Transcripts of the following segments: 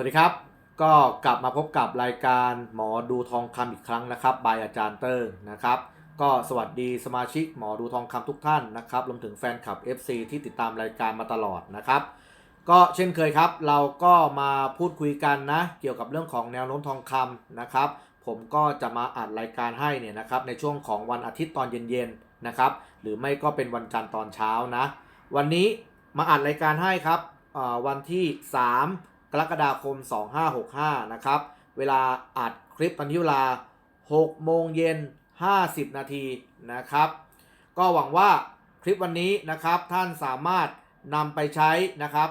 วัสดีครับ ก็กลับมาพบกับรายการหมอดูทองคำอีกครั้งนะครับบายอาจารย์เติ้งนะครับ ก็สวัสดีสมาชิกหมอดูทองคำทุกท่านนะครับรวมถึงแฟนคลับ FC ที่ติดตามรายการมาตลอดนะครับ ก็เช่นเคยครับ เราก็มาพูดคุยกันนะ เกี่ยวกับเรื่องของแนวโน้มทองคำนะครับ ผมก็จะมาอัดรายการให้เนี่ยนะครับในช่วงของวันอาทิตย์ตอนเย็นๆนะครับ หรือไม่ก็เป็นวันจันทร์ตอนเช้านะ วันนี้มาอัดรายการให้ครับวันที่ 3 กรกฎาคม 2565 นะครับ เวลาอัดคลิปตอนที่เวลา 6 โมงเย็น 50 นาทีนะครับ ก็หวังว่าคลิปวันนี้นะครับท่านสามารถนำไปใช้นะครับ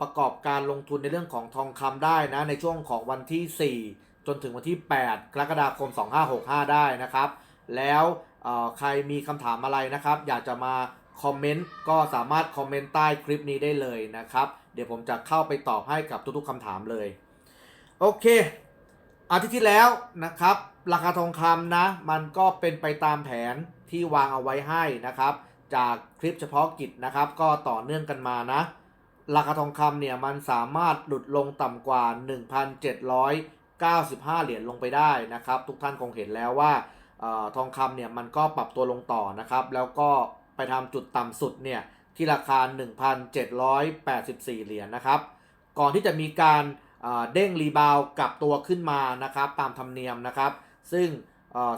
ประกอบการลงทุนในเรื่องของทองคำได้นะในช่วงของวันที่ 4 จนถึงวันที่ 8 กรกฎาคม 2565 ได้นะครับ แล้วใครมีคำถามอะไรนะครับ อยากจะมาคอมเมนต์ก็สามารถคอมเมนต์ใต้คลิปนี้ได้เลยนะครับ เดี๋ยวผมจะเข้าไปตอบให้กับทุกๆคำถามเลย โอเค อาทิตย์ที่แล้วนะครับ ราคาทองคำนะ มันก็เป็นไปตามแผนที่วางเอาไว้ให้นะครับ จากคลิปเฉพาะกิจนะครับ ก็ต่อเนื่องกันมานะ ราคาทองคำเนี่ยมันสามารถหลุดลงต่ำกว่า 1,795 เหรียญลงไปได้นะครับ ทุกท่านคงเห็นแล้วว่าออทองคำเนี่ยมันก็ปรับตัวลงต่อนะครับ แล้วก็ไปทำจุดต่ำสุดเนี่ย ที่ราคา 1,784 เหรียญนะครับ ก่อนที่จะมีการเด้งรีบาวกลับตัวขึ้นมานะครับ ตามธรรมเนียมนะครับ ซึ่ง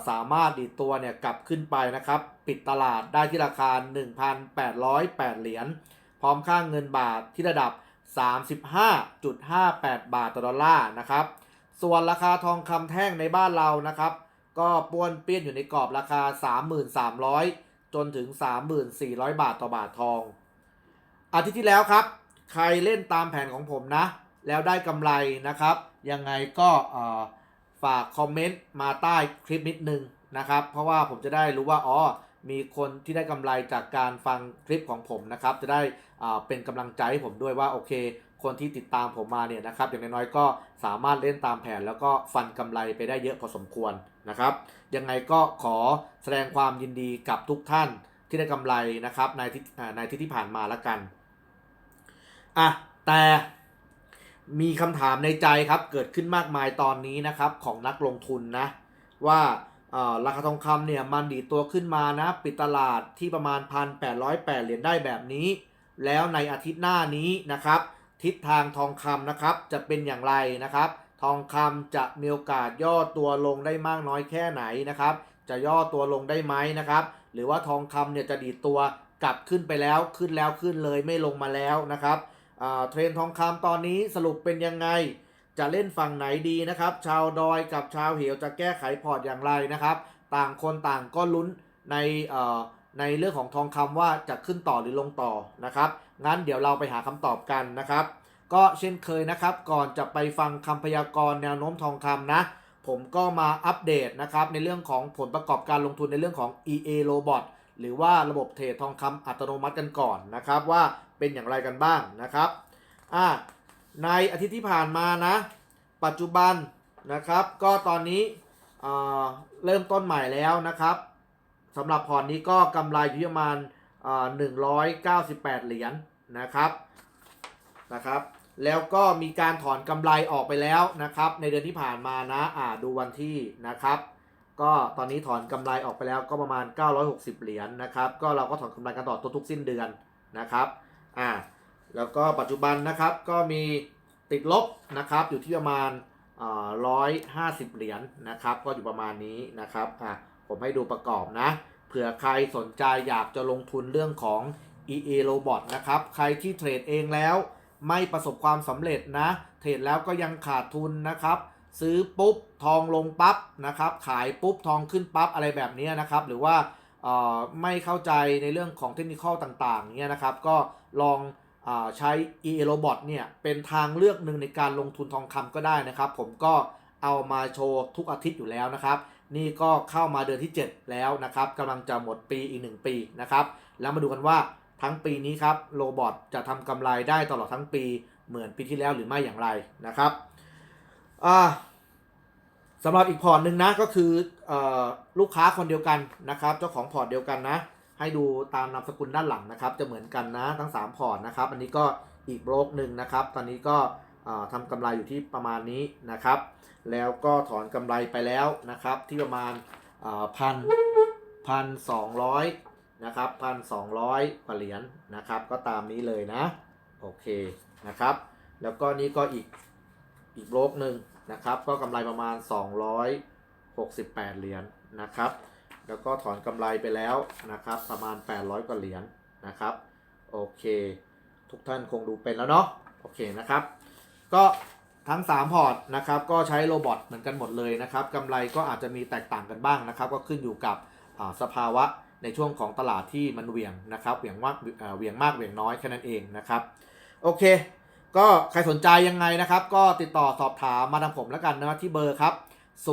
สามารถดีดตัวเนี่ยกลับขึ้นไปนะครับ ปิดตลาดได้ที่ราคา 1,808 เหรียญ พร้อมค่างเงินบาทที่ระดับ 35.58 บาทต่อดอลลาร์นะครับ ส่วนราคาทองคำแท่งในบ้านเรานะครับ ก็ป้วนเปี้ยนอยู่ในกรอบราคา 3,300 จนถึง3,400 บาทต่อบาททอง อาทิตย์ที่แล้วครับ ใครเล่นตามแผนของผมนะ แล้วได้กำไรนะครับ ยังไงก็ฝากคอมเมนต์มาใต้คลิปนิดนึงนะครับ เพราะว่าผมจะได้รู้ว่า อ๋อ มีคนที่ได้กำไรจากการฟังคลิปของผมนะครับ จะได้เป็นกำลังใจให้ผมด้วยว่า โอเคคนที่ติดตามผมมาเนี่ยนะครับอย่างน้อยๆก็สามารถเล่นตามแผน แล้วก็ฟันกำไรไปได้เยอะพอสมควรนะครับ ยังไงก็ขอแสดงความยินดีกับทุกท่านที่ได้กำไรนะครับในที่ในที่ที่ผ่านมาแล้วกันอะแต่มีคำถามในใจครับเกิดขึ้นมากมายตอนนี้นะครับของนักลงทุนนะว่าอ่อราคาทองคำเนี่ยมันดีตัวขึ้นมานะ ปิดตลาดที่ประมาณ 1,808 เหรียญได้แบบนี้ แล้วในอาทิตย์หน้านี้นะครับ ทิศทางทองคำนะครับจะเป็นอย่างไรนะครับ ทองคำจะมีโอกาสย่อตัวลงได้มากน้อยแค่ไหนนะครับ จะย่อตัวลงได้ไหมนะครับ หรือว่าทองคำเนี่ยจะดีตัวกลับขึ้นไปแล้วขึ้นแล้วขึ้นเลยไม่ลงมาแล้วนะครับเทรนทองคำตอนนี้สรุปเป็นยังไง จะเล่นฝั่งไหนดีนะครับ ชาวดอยกับชาวเหวจะแก้ไขพอร์ตอย่างไรนะครับ ต่างคนต่างก็ลุ้นในเอ่อ ในเรื่องของทองคำว่าจะขึ้นต่อหรือลงต่อนะครับ งั้นเดี๋ยวเราไปหาคำตอบกันนะครับ ก็เช่นเคยนะครับ ก่อนจะไปฟังคำพยากรณ์แนวโน้มทองคำนะ ผมก็มาอัปเดตนะครับในเรื่องของผลประกอบการลงทุนในเรื่องของ EA Robot หรือว่าระบบเทรดทองคำอัตโนมัติกันก่อนนะครับ ว่าเป็นอย่างไรกันบ้างนะครับอ่าในอาทิตย์ที่ผ่านมานะ ปัจจุบันนะครับ ก็ตอนนี้เอ่อเริ่มต้นใหม่แล้วนะครับ สำหรับพอร์ตนี้ก็กำไรอยู่ที่ประมาณเอ่อ198เหรียญนะครับนะครับ แล้วก็มีการถอนกำไรออกไปแล้วนะครับ ในเดือนที่ผ่านมานะอ่าดูวันที่นะครับ ก็ตอนนี้ถอนกำไรออกไปแล้วก็ประมาณ 960 เหรียญนะครับ ก็เราก็ถอนกำไรกันต่อทุกๆสิ้นเดือนนะครับอ่าแล้วก็ปัจจุบันนะครับก็มีติดลบนะครับอยู่ที่ประมาณร้อยห้าสิบเหรียญนะครับ ก็อยู่ประมาณนี้นะครับอะ ผมให้ดูประกอบนะ เผื่อใครสนใจอยากจะลงทุนเรื่องของ EA Robot นะครับ ใครที่เทรดเองแล้วไม่ประสบความสำเร็จนะ เทรดแล้วก็ยังขาดทุนนะครับ ซื้อปุ๊บทองลงปั๊บนะครับ ขายปุ๊บทองขึ้นปั๊บอะไรแบบนี้นะครับ หรือว่าไม่เข้าใจในเรื่องของเทคนิคต่างๆเนี่ยนะครับ ก็ลองอใช้ EA Robot เนี่ยเป็นทางเลือกหนึ่งในการลงทุนทองคำก็ได้นะครับ ผมก็เอามาโชว์ทุกอาทิตย์อยู่แล้วนะครับ นี่ก็เข้ามาเดือนที่ 7 แล้วนะครับกำลังจะหมดปีอีก 1 ปีนะครับ แล้วมาดูกันว่าทั้งปีนี้ครับโรบอทจะทำกำไรได้ตลอดทั้งปีเหมือนปีที่แล้วหรือไม่อย่างไรนะครับสำหรับอีกพอร์ตหนึ่งนะก็คืออลูกค้าคนเดียวกันนะครับ เจ้าของพอร์ตเดียวกันนะ ให้ดูตามนามสกุลด้านหลังนะครับ จะเหมือนกันนะทั้ง 3 พอร์ตนะครับ อันนี้ก็อีกโบรกหนึ่งนะครับ ตอนนี้ก็ ทำกำไรอยู่ที่ประมาณนี้นะครับ แล้วก็ถอนกำไรไปแล้วนะครับที่ประมาณพันพันสองร้อยนะครับพันสองร้อยกว่าเหรียญนะครับ ก็ตามนี้เลยนะ โอเคนะครับ แล้วก็นี่ก็อีกอีกโลกหนึ่งนะครับ ก็กำไรประมาณ 268 เหรียญนะครับ แล้วก็ถอนกำไรไปแล้วนะครับ ประมาณ 800 กว่าเหรียญนะครับ โอเค ทุกท่านคงดูเป็นแล้วเนาะโอเคนะครับ ก็ทั้ง 3 พอร์ตนะครับก็ใช้โรบอทเหมือนกันหมดเลยนะครับกำไรก็อาจจะมีแตกต่างกันบ้างนะครับ ก็ขึ้นอยู่กับอ่าสภาวะในช่วงของตลาดที่มันเหวี่ยงนะครับเหวี่ยงมากเอ่อเหวี่ยงมากเหวี่ยงน้อยแค่นั้นเองนะครับโอเค ก็ใครสนใจยังไงนะครับ ก็ติดต่อสอบถามมาทางผมแล้วกันนะที่เบอร์ครับ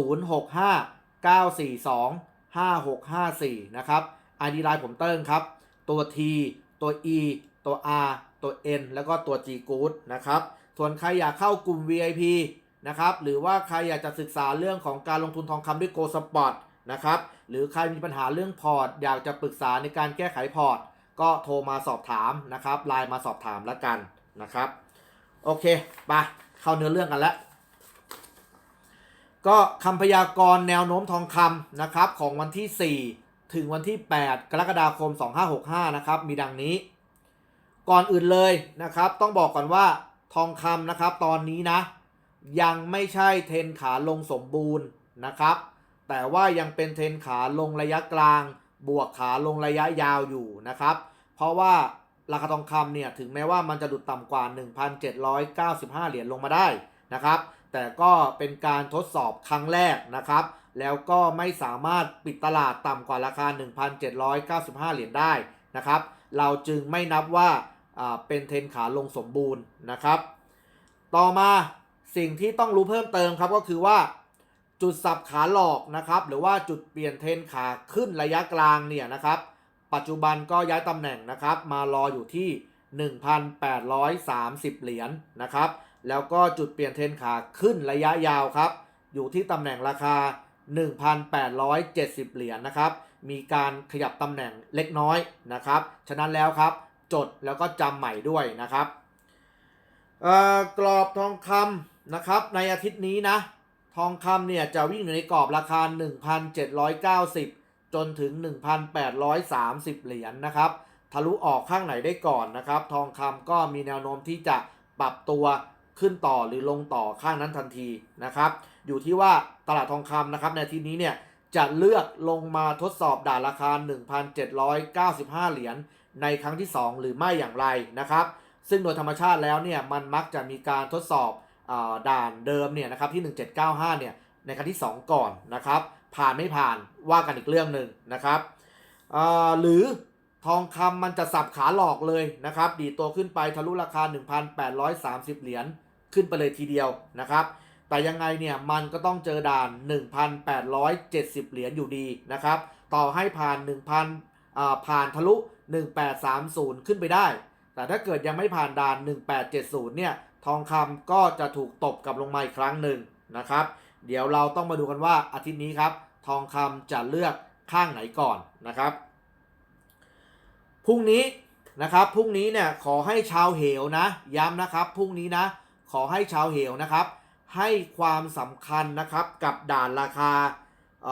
065 942 5654 นะครับ ID ไลน์ผมเติ้งครับ ตัว T ตัว E ตัว R ตัว N แล้วก็ตัว G Good นะครับ ส่วนใครอยากเข้ากลุ่ม VIP นะครับหรือว่าใครอยากจะศึกษาเรื่องของการลงทุนทองคำด้วย Go Spot นะครับหรือใครมีปัญหาเรื่องพอร์ต อยากจะปรึกษาในการแก้ไขพอร์ต ก็โทรมาสอบถามนะครับไลน์มาสอบถามแล้วกันนะครับ โอเคไปเข้าเนื้อเรื่องกันแล้วก็คำพยากรณ์แนวโน้มทองคำนะครับของวันที่ 4 ถึงวันที่ 8 กรกฎาคม 2565 นะครับ มีดังนี้ ก่อนอื่นเลยนะครับ ต้องบอกก่อนว่า ทองคำนะครับ ตอนนี้นะ ยังไม่ใช่เทนขาลงสมบูรณ์นะครับ แต่ว่ายังเป็นเทนขาลงระยะกลาง บวกขาลงระยะยาวอยู่นะครับ เพราะว่าราคาทองคำเนี่ยถึงแม้ว่ามันจะดุดต่ำกว่า 1,795 เหรียญลงมาได้นะครับ แต่ก็เป็นการทดสอบครั้งแรกนะครับ แล้วก็ไม่สามารถปิดตลาดต่ำกว่าราคา 1,795 เหรียญได้นะครับ เราจึงไม่นับว่า เป็นเทรนขาลงสมบูรณ์นะครับ ต่อมาสิ่งที่ต้องรู้เพิ่มเติมครับก็คือว่า จุดสับขาหลอกนะครับ หรือว่าจุดเปลี่ยนเทรนขาขึ้นระยะกลางเนี่ยนะครับ ปัจจุบันก็ย้ายตำแหน่งนะครับ มารออยู่ที่ 1,830 เหรียญนะครับ แล้วก็จุดเปลี่ยนเทรนขาขึ้นระยะยาวครับ อยู่ที่ตำแหน่งราคา 1,870 เหรียญนะครับ มีการขยับตำแหน่งเล็กน้อยนะครับ ฉะนั้นแล้วครับ จดแล้วก็จำใหม่ด้วยนะครับกรอบทองคำนะครับในอาทิตย์นี้นะ ทองคำเนี่ยจะวิ่งอยู่ในกรอบราคา 1,790 จนถึง 1,830 เหรียญนะครับ ทะลุออกข้างไหนได้ก่อนนะครับ ทองคำก็มีแนวโน้มที่จะปรับตัวขึ้นต่อหรือลงต่อข้างนั้นทันทีนะครับ อยู่ที่ว่าตลาดทองคำนะครับในอาที่นี้เนี่ยจะเลือกลงมาทดสอบด่านราคา 1,795 เหรียญ ในครั้งที่ 2 หรือไม่อย่างไรนะครับ ซึ่งโดยธรรมชาติแล้วเนี่ยมันมักจะมีการทดสอบอด่านเดิมเนี่ยนะครับที่ 1795เนี่ยในครั้งที่ 2 ก่อนนะครับ ผ่านไม่ผ่านว่ากันอีกเรื่องหนึ่งนะครับหรือทองคำมันจะสับขาหลอกเลยนะครับ ดีตัวขึ้นไปทะลุราคา 1,830 เหรียญขึ้นไปเลยทีเดียวนะครับ แต่ยังไงเนี่ยมันก็ต้องเจอด่าน 1,870 เหรียญอยู่ดีนะครับ ต่อให้ผ่าน1,000 ผ่านทะลุ 1830 ขึ้นไปได้ แต่ถ้าเกิดยังไม่ผ่านด่าน 1870 เนี่ย ทองคำก็จะถูกตบกลับลงมาอีกครั้งหนึ่งนะครับ เดี๋ยวเราต้องมาดูกันว่าอาทิตย์นี้ครับ ทองคำจะเลือกข้างไหนก่อนนะครับ พรุ่งนี้นะครับ พรุ่งนี้เนี่ยขอให้ชาวเหวนะ ย้ำนะครับ พรุ่งนี้นะ ขอให้ชาวเหวนะครับ ให้ความสำคัญนะครับกับด่านราคา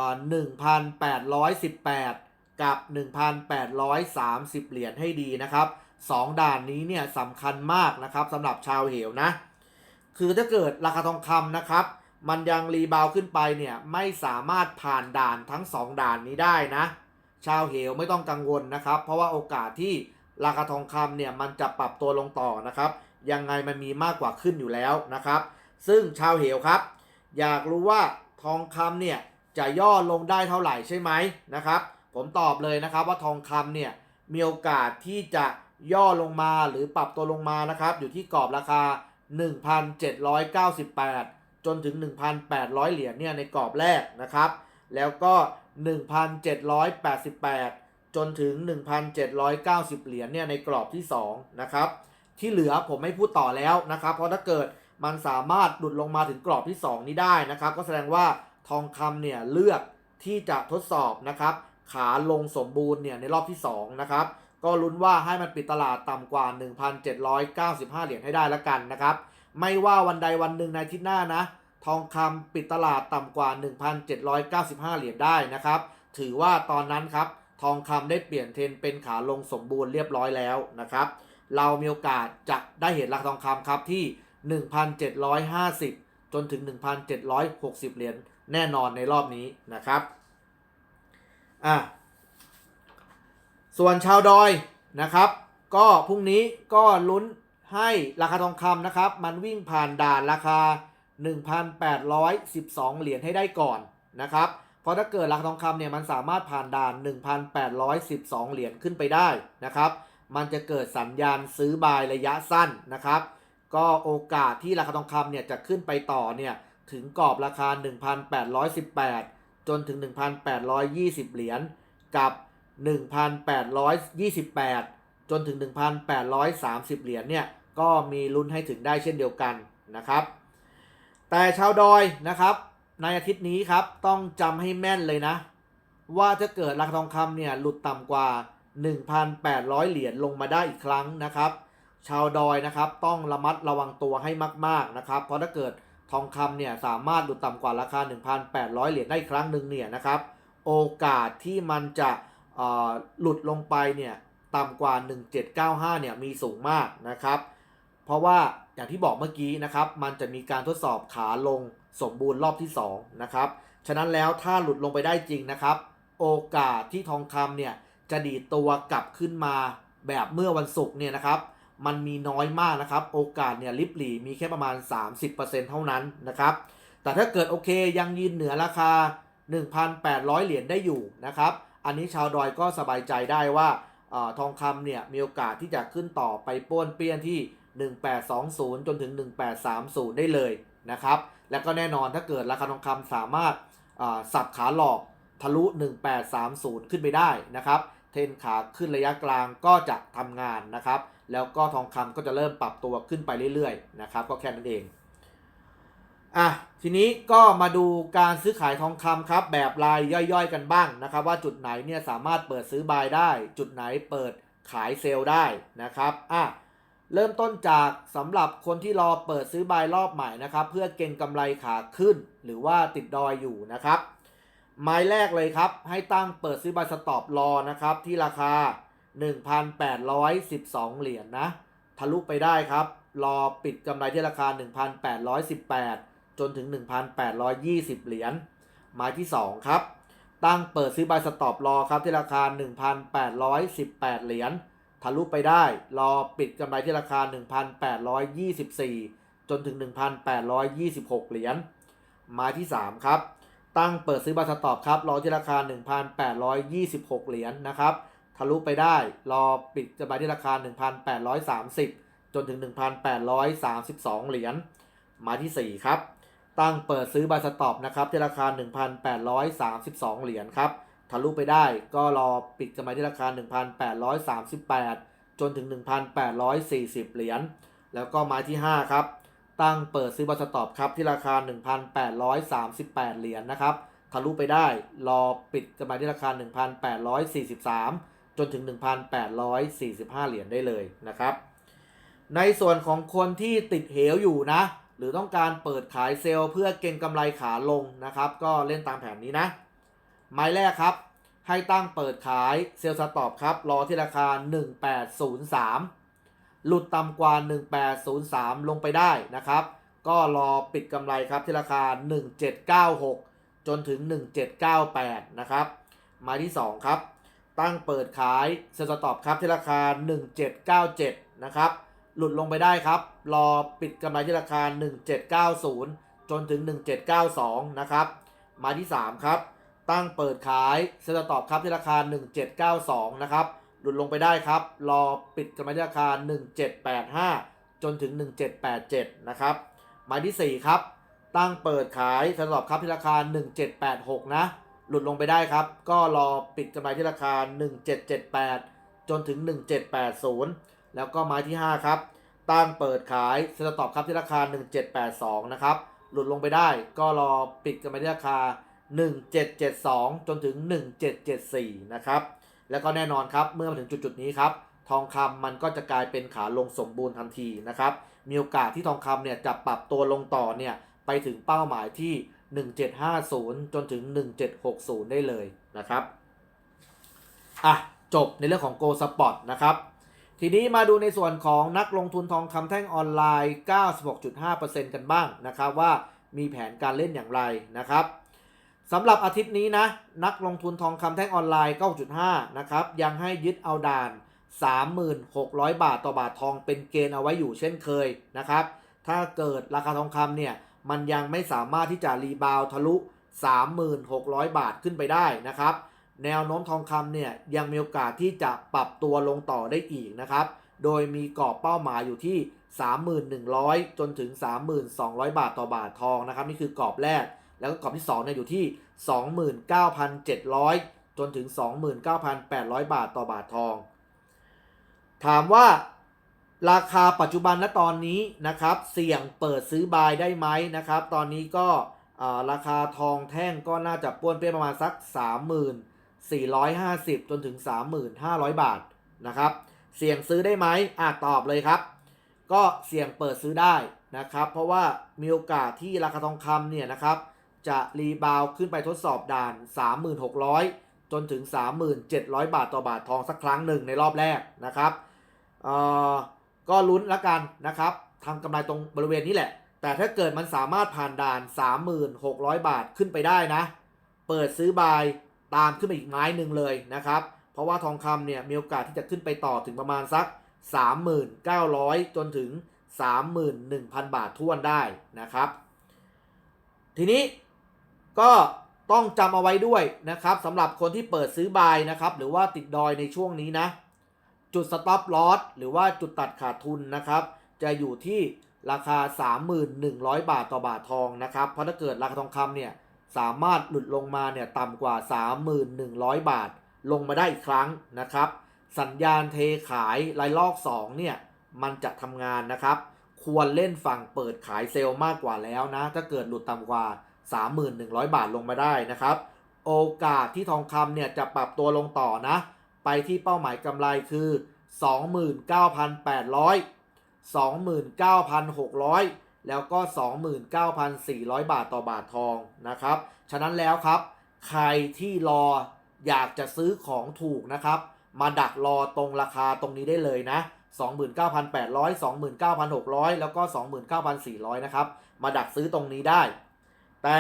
1,818 กับ 1,830 เหรียญให้ดีนะครับสองด่านนี้เนี่ยสำคัญมากนะครับสำหรับชาวเหวนะ คือถ้าเกิดราคาทองคำนะครับ มันยังรีบาวขึ้นไปเนี่ยไม่สามารถผ่านด่านทั้ง 2 ด่านนี้ได้นะ ชาวเหวไม่ต้องกังวลนะครับ เพราะว่าโอกาสที่ราคาทองคำเนี่ยมันจะปรับตัวลงต่อนะครับ ยังไงมันมีมากกว่าขึ้นอยู่แล้วนะครับ ซึ่งชาวเหวครับ อยากรู้ว่าทองคำเนี่ยจะย่อลงได้เท่าไหร่ใช่ไหมนะครับ ผมตอบเลยนะครับว่าทองคำเนี่ยมีโอกาสที่จะย่อลงมาหรือปรับตัวลงมานะครับอยู่ที่กรอบราคา 1,798 จนถึง 1,800 เหรียญเนี่ยในกรอบแรกนะครับ แล้วก็ 1,788 จนถึง 1,790 เหรียญเนี่ยในกรอบที่2นะครับที่เหลือผมไม่พูดต่อแล้วนะครับ เพราะถ้าเกิดมันสามารถหลุดลงมาถึงกรอบที่ 2 นี้ได้นะครับ ก็แสดงว่าทองคำเนี่ยเลือกที่จะทดสอบนะครับ ขาลงสมบูรณ์เนี่ยในรอบที่ 2 นะครับ ก็ลุ้นว่าให้มันปิดตลาดต่ำกว่า 1,795 เหรียญให้ได้ล้วกันนะครับ ไม่ว่าวันใดวันหนึ่งในทิตย์หน้านะ ทองคำปิดตลาดต่ำกว่า 1,795 เหรียญได้นะครับ ถือว่าตอนนั้นครับ ทองคำได้เปลี่ยนเทรนเป็นขาลงสมบูรณ์เรียบร้อยแล้วนะครับ เรามีโอกาสจะได้เห็นราคาทองคำครับที่ 1,750 จนถึง 1,760 เหรียญแน่นอนในรอบนี้นะครับ อะส่วนชาวดอยนะครับ ก็พรุ่งนี้ก็ลุ้นให้ราคาทองคำนะครับ มันวิ่งผ่านด่านราคา 1,812 เหรียญให้ได้ก่อนนะครับ เพราะถ้าเกิดราคาทองคำเนี่ยมันสามารถผ่านด่าน 1,812 เหรียญขึ้นไปได้นะครับ มันจะเกิดสัญญาณซื้อบายระยะสั้นนะครับ ก็โอกาสที่ราคาทองคำเนี่ยจะขึ้นไปต่อเนี่ยถึงกรอบราคา 1,818 จนถึง 1,820 เหรียญกับ 1,828 จนถึง 1,830 เหรียญเนี่ยก็มีลุ้นให้ถึงได้เช่นเดียวกันนะครับ แต่ชาวดอยนะครับ ในอาทิตย์นี้ครับต้องจำให้แม่นเลยนะ ว่าถ้าเกิดราคาทองคำเนี่ยหลุดต่ำกว่า 1,800 เหรียญลงมาได้อีกครั้งนะครับ ชาวดอยนะครับต้องระมัดระวังตัวให้มาก ๆนะครับ เพราะถ้าเกิด ทองคำเนี่ยสามารถหลุดต่ำกว่าราคา 1,800 เหรียญได้ครั้งหนึ่งเนี่ยนะครับ โอกาสที่มันจะหลุดลงไปเนี่ยต่ำกว่า 1795 เนี่ยมีสูงมากนะครับ เพราะว่าอย่างที่บอกเมื่อกี้นะครับ มันจะมีการทดสอบขาลงสมบูรณ์รอบที่ 2 นะครับ ฉะนั้นแล้วถ้าหลุดลงไปได้จริงนะครับ โอกาสที่ทองคำเนี่ยจะดีตัวกลับขึ้นมาแบบเมื่อวันศุกร์เนี่ยนะครับ มันมีน้อยมากนะครับ โอกาสเนี่ยลิบหลีมีแค่ประมาณ 30%เท่านั้นนะครับ แต่ถ้าเกิดโอเคยังยืนเหนือราคา 1,800 เหรียญได้อยู่นะครับ อันนี้ชาวดอยก็สบายใจได้ว่าอทองคำเนี่ยมีโอกาสที่จะขึ้นต่อไปป้วนเปี้ยนที่ 1820 จนถึง 1830 ได้เลยนะครับ และก็แน่นอนถ้าเกิดราคาทองคำสามารถสับขาหลอกทะลุ 1830 ขึ้นไปได้นะครับ เทรนขาขึ้นระยะกลางก็จะทำงานนะครับ แล้วก็ทองคำก็จะเริ่มปรับตัวขึ้นไปเรื่อยๆนะครับ ก็แค่นั้นเองอะทีนี้ก็มาดูการซื้อขายทองคำครับแบบรายย่อยๆกันบ้างนะครับ ว่าจุดไหนเนี่ยสามารถเปิดซื้อบายได้ จุดไหนเปิดขายเซลล์ได้นะครับอะเริ่มต้นจากสำหรับคนที่รอเปิดซื้อบายรอบใหม่นะครับ เพื่อเก็งกำไรขาขึ้นหรือว่าติดดอยอยู่นะครับ ไม้แรกเลยครับ ให้ตั้งเปิดซื้อบายสต็อปรอนะครับ ที่ราคา 1,812 เหรียญนนะทะลุไปได้ครับ รอปิดกำไรที่ราคา 1,818 จนถึง 1,820 เหรียญไม้ที่ 2 ครับ ตั้งเปิดซื้อบายสต็อปรอครับที่ราคา 1,818 เหรียญทะลุไปได้ รอปิดกำไรที่ราคา 1,824 จนถึง 1,826 เหรียญไม้ที่ 3 ครับ ตั้งเปิดซื้อบายสต็อปครับ รอที่ราคา 1,826 เหรียญนะครับทะลุไปได้รอปิดกำไรที่ราคา 1,830 จนถึง 1,832 เหรียญมาที่ 4 ครับ ตั้งเปิดซื้อบายสต็อปนะครับที่ราคา 1,832 เหรียญครับทะลุไปได้ก็รอปิดกำไรที่ราคา 1,838 จนถึง 1,840 เหรียญแล้วก็ไม้ที่ 5 ครับ ตั้งเปิดซื้อบายสต็อปครับที่ราคา 1,838 เหรียญนะครับ ทะลุไปได้รอปิดกำไรที่ราคา 1,843 จนถึง 1,845 เหรียญได้เลยนะครับ ในส่วนของคนที่ติดเหวอยู่นะ หรือต้องการเปิดขายเซลล์เพื่อเก็งกำไรขาลงนะครับ ก็เล่นตามแผนนี้นะ ไม้แรกครับ ให้ตั้งเปิดขายเซลล์สต็อปครับรอที่ราคา 1803 หลุดต่ำกว่า 1803 ลงไปได้นะครับ ก็รอปิดกำไรครับที่ราคา 1796 จนถึง 1798 นะครับม้ที่ 2 ครับ ตั้งเปิดขายเซลล์สต็อปครับที่ราคา 1797 นะครับ หลุดลงไปได้ครับ รอปิดกำไรที่ราคา 1790 จนถึง 1792 นะครับม้ที่ 3 ครับ ตั้งเปิดขายเซลล์สต็อปครับที่ราคา 1792 นะครับ หลุดลงไปได้ครับ รอปิดกำไรที่ราคา 1785 จนถึง 1787 นะครับ หมายที่ 4 ครับ ตั้งเปิดขายสำหรับครับที่ราคา 1786 นะ หลุดลงไปได้ครับ ก็รอปิดกำไรที่ราคา 1778 จนถึง 1780 แล้วก็ไม้ที่ 5 ครับ ตั้งเปิดขายสต็อปครับที่ราคา 1782 นะครับ หลุดลงไปได้ ก็รอปิดกำไรที่ราคา 1772 จนถึง 1774 นะครับ แล้วก็แน่นอนครับเมื่อมาถึงจุดๆนี้ครับทองคำมันก็จะกลายเป็นขาลงสมบูรณ์ทันทีนะครับมีโอกาสที่ทองคำเนี่ยจะปรับตัวลงต่อเนี่ยไปถึงเป้าหมายที่ 1750 จนถึง 1760 ได้เลยนะครับอะจบในเรื่องของ Go Spot นะครับทีนี้มาดูในส่วนของนักลงทุนทองคำแท่งออนไลน์ 96.5%กันบ้างนะครับว่ามีแผนการเล่นอย่างไรนะครับ สำหรับอาทิตย์นี้นะ นักลงทุนทองคำแท่งออนไลน์ 9.5 นะครับ ยังให้ยึดเอาด่าน 3,600 บาทต่อบาททองเป็นเกณฑ์เอาไว้อยู่เช่นเคยนะครับ ถ้าเกิดราคาทองคำเนี่ย มันยังไม่สามารถที่จะรีบาวทะลุ 3,600 บาทขึ้นไปได้นะครับ แนวโน้มทองคำเนี่ยยังมีโอกาสที่จะปรับตัวลงต่อได้อีกนะครับ โดยมีกรอบเป้าหมายอยู่ที่ 3,100 จนถึง 3,200 บาทต่อบาททองนะครับ นี่คือกรอบแรก แล้วก็กรอบที่2เนี่ยอยู่ที่ 29,700 จนถึง 29,800 บาทต่อบาททอง ถามว่าราคาปัจจุบันณตอนนี้นะครับ เสี่ยงเปิดซื้อบายได้ไหมนะครับ ตอนนี้ก็ราคาทองแท่งก็น่าจะป้วนเปี้ยนประมาณสัก 3,450 จนถึง 3,500 บาทนะครับ เสี่ยงซื้อได้ไหมอะตอบเลยครับ ก็เสี่ยงเปิดซื้อได้นะครับ เพราะว่ามีโอกาสที่ราคาทองคำเนี่ยนะครับ จะรีบาวขึ้นไปทดสอบด่าน 3,600 จนถึง 3,700 บาทต่อบาททองสักครั้งหนึ่งในรอบแรกนะครับเอ่อก็ลุ้นละกันนะครับทำกำไรตรงบริเวณนี้แหละ แต่ถ้าเกิดมันสามารถผ่านด่าน 3,600 บาทขึ้นไปได้นะ เปิดซื้อบายตามขึ้นไปอีกไม้หนึ่งเลยนะครับ เพราะว่าทองคำเนี่ยมีโอกาสที่จะขึ้นไปต่อถึงประมาณสัก 3,900 จนถึง 31,000 บาททวนได้นะครับ ทีนี้ ก็ต้องจำเอาไว้ด้วยนะครับสำหรับคนที่เปิดซื้อบายนะครับหรือว่าติดดอยในช่วงนี้นะ จุดสต็อปลอสหรือว่าจุดตัดขาดทุนนะครับ จะอยู่ที่ราคา 3,100 บาทต่อบาททองนะครับ เพราะถ้าเกิดราคาทองคำเนี่ยสามารถหลุดลงมาเนี่ยต่ำกว่า 3,100 บาท ลงมาได้อีกครั้งนะครับ สัญญาณเทขายรายลอก 2 เนี่ยมันจะทำงานนะครับ ควรเล่นฝั่งเปิดขายเซลล์มากกว่าแล้วนะ ถ้าเกิดหลุดต่ำกว่า 3,100 บาทลงมาได้นะครับ โอกาสที่ทองคำเนี่ยจะปรับตัวลงต่อนะ ไปที่เป้าหมายกำไรคือ 29,800 29,600 แล้วก็ 29,400 บาทต่อบาททองนะครับ ฉะนั้นแล้วครับ ใครที่รออยากจะซื้อของถูกนะครับ มาดักรอตรงราคาตรงนี้ได้เลยนะ 29,800 29,600 แล้วก็ 29,400 นะครับ มาดักซื้อตรงนี้ได้ แต่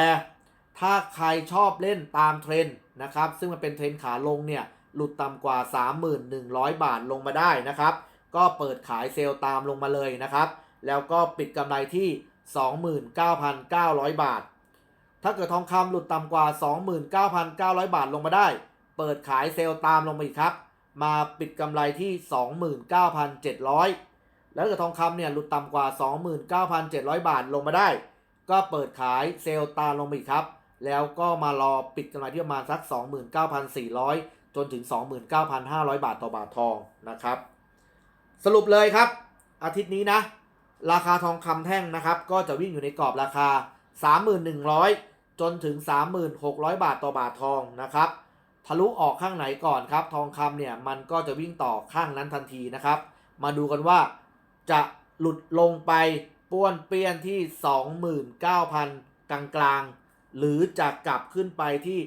ถ้าใครชอบเล่นตามเทรนด์นะครับ ซึ่งมันเป็นเทรนด์ขาลงเนี่ย หลุดต่ำกว่า 3,100 บาทลงมาได้นะครับ ก็เปิดขายเซลล์ตามลงมาเลยนะครับ แล้วก็ปิดกำไรที่ 29,900 บาท ถ้าเกิดทองคำหลุดต่ำกว่า 29,900 บาทลงมาได้ เปิดขายเซลล์ตามลงมาอีกครับ มาปิดกำไรที่ 29,700 แล้วถ้าเกิดทองคำเนี่ยหลุดต่ำกว่า 29,700 บาทลงมาได้ ก็เปิดขายเซลล์ตาลงอีกครับ แล้วก็มารอปิดกำไรที่ประมาณสัก 29,400 จนถึง 29,500 บาทต่อบาททองนะครับ สรุปเลยครับ อาทิตย์นี้นะ ราคาทองคำแท่งนะครับ ก็จะวิ่งอยู่ในกรอบราคา 3,100 จนถึง 3,600 บาทต่อบาททองนะครับทะลุออกข้างไหนก่อนครับ ทองคำเนี่ยมันก็จะวิ่งต่อข้างนั้นทันทีนะครับ มาดูกันว่าจะหลุดลงไป ป้วนเปี้ยนที่ 29,000 กลางกลางๆหรือจะกลับขึ้นไปที่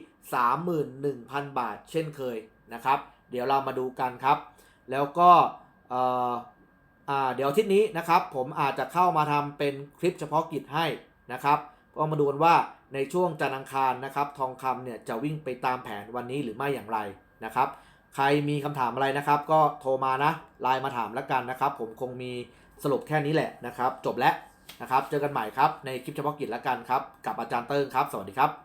31,000 บาทเช่นเคยนะครับ เดี๋ยวเรามาดูกันครับ แล้วก็เดี๋ยวทิตย์นี้นะครับ ผมอาจจะเข้ามาทำเป็นคลิปเฉพาะกิจให้นะครับ ก็มาดูกันว่าในช่วงจันทร์อังคารนะครับ ทองคำเนี่ยจะวิ่งไปตามแผนวันนี้หรือไม่อย่างไรนะครับ ใครมีคำถามอะไรนะครับ ก็โทรมานะไลน์มาถามแล้วกันนะครับ ผมคงมี สรุปแค่นี้แหละนะครับ จบแล้วนะครับ เจอกันใหม่ครับในคลิปเฉพาะกิจละกันครับ กับอาจารย์เติ้งครับ สวัสดีครับ